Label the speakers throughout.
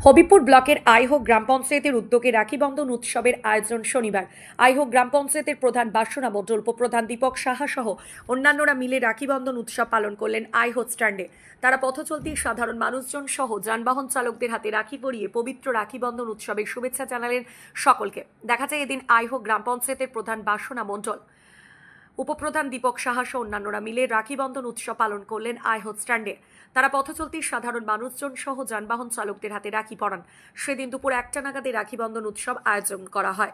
Speaker 1: হবিপুর ব্লকের আইহো গ্রাম পঞ্চায়েতের উদ্যোগে রাখি বন্ধন উৎসবের আয়োজন শনিবার। আইহো গ্রাম পঞ্চায়েতের প্রধান বাসনা মণ্ডল, উপপ্রধান দীপক সাহা সহ অন্যান্যরা মিলে রাখি বন্ধন উৎসব পালন করলেন আইহো স্ট্যান্ডে। তারা পথচলতি সাধারণ মানুষজন সহ যানবাহন চালকদের হাতে রাখি পরিয়ে পবিত্র রাখি বন্ধন উৎসবের শুভেচ্ছা জানালেন সকলকে। দেখা যায় এদিন আইহো গ্রাম পঞ্চায়েতের প্রধান বাসনা মণ্ডল। উপপ্রধান দীপক সাহা সহ অন্যান্যরা মিলে রাখি বন্ধন উৎসব পালন করলেন আইহোদ স্ট্যান্ডে। তারা পথচলতি সাধারণ মানুষজন সহ যানবাহন চালকদের হাতে রাখি পরান। সেদিন দুপুর একটা নাগাদে রাখি বন্ধন উৎসব আয়োজন করা হয়।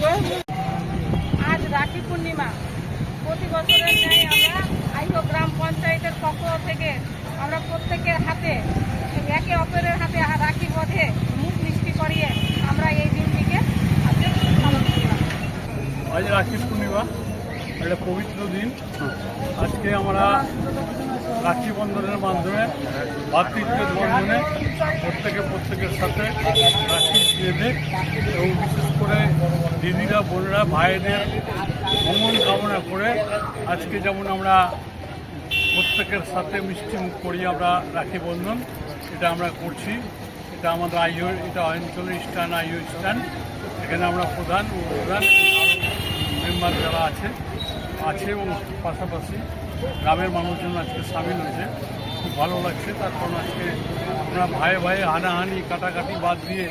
Speaker 2: পূর্ণিমা প্রতি বছরের ন্যায় আমরা আইহো গ্রাম পঞ্চায়েতের পক্ষ থেকে আমরা প্রত্যেকের হাতে, একে অপরের হাতে রাখি বধে মুখ মিষ্টি করিয়ে আমরা এই দিনটিকে
Speaker 3: আজ রাখি পূর্ণিমা, একটা পবিত্র দিন। আজকে আমরা রাখি বন্ধনের মাধ্যমে ভাতৃত্বের বন্ধনে প্রত্যেকে প্রত্যেকের সাথে রাখি বেঁধে এবং বিশেষ করে দিদিরা, বোনেরা, ভাইদের ভ্রমণ কামনা করে আজকে যেমন আমরা প্রত্যেকের সাথে মিষ্টি মুখ করি আমরা রাখি বন্ধন, এটা আমরা করছি। এটা আমাদের আইও, এটা অঞ্চলের স্ট্যান্ড, আইও স্ট্যান্ড। এখানে আমরা প্রধান ও প্রধান মেম্বার যারা আছে আছে এবং পাশাপাশি গ্রামের মানুষজন আজকে সামিল হয়েছে। খুব ভালো লাগছে। তার কারণ আজকে আমরা ভাই ভাই হানাহানি, কাটাকাটি বাদ দিয়ে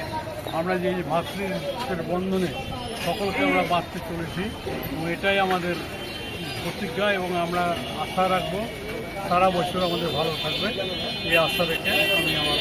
Speaker 3: আমরা যে ভাতৃত্বের বন্ধনে সকলকে আমরা বাঁধতে চলেছি এবং এটাই আমাদের প্রতিজ্ঞা এবং আমরা আশা রাখব সারা বছর আমাদের ভালো থাকবে। এই আশা রেখে আমি আমার